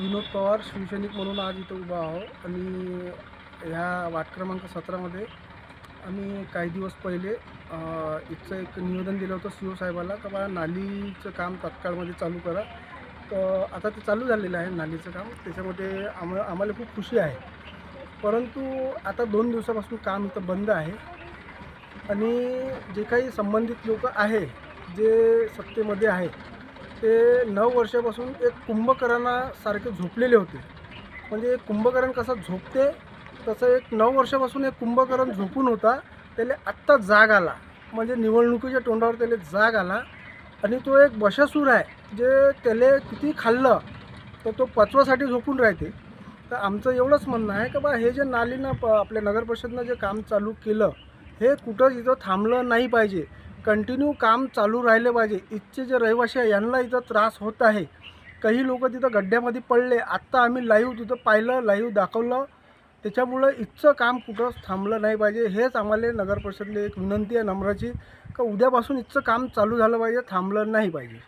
विनोद पवार शिवसैनिक म्हणून आज इथं उभा आहो आणि ह्या वाट क्रमांक सतरामध्ये आम्ही काही दिवस पहिले इथचं एक निवेदन दिलं होतं सी ओ साहेबाला का बा नालीचं काम तत्काळमध्ये चालू करा. तर आता ते चालू झालेलं आहे नालीचं काम. त्याच्यामध्ये आम आम्हाला खूप खुशी आहे. परंतु आता दोन दिवसापासून काम इथं बंद आहे. आणि जे काही संबंधित लोक आहे जे सत्तेमध्ये आहे ते नऊ वर्षापासून एक कुंभकर्णासारखे झोपलेले होते. म्हणजे एक कुंभकर्ण कसा झोपते तसं एक नऊ वर्षापासून एक कुंभकर्ण झोपून होता त्याला आत्ता जाग आला. म्हणजे निवडणुकीच्या तोंडावर त्याला जाग आला. आणि तो एक बशासूर आहे जे त्याला किती खाल्लं तर तो पचवासाठी झोपून राहते. तर आमचं एवढंच म्हणणं आहे का बा हे जे नालीनं प आपल्या नगर परिषदनं जे काम चालू केलं हे कुठं इथं थांबलं नाही पाहिजे. कंटिन्यू काम चालू राहिले पाहिजे. इथचे जे रहिवासी आहे यांना इथं त्रास होत आहे. काही लोक तिथं गड्ड्यामध्ये पडले. आत्ता आम्ही लाईव्ह तिथं पाहिलं लाईव्ह दाखवलं. त्याच्यामुळं इथचं काम कुठंच थांबलं नाही पाहिजे. हेच आम्हाला नगर परिषदला एक विनंती आहे नम्राची का उद्यापासून इथचं काम चालू झालं पाहिजे थांबलं नाही पाहिजे.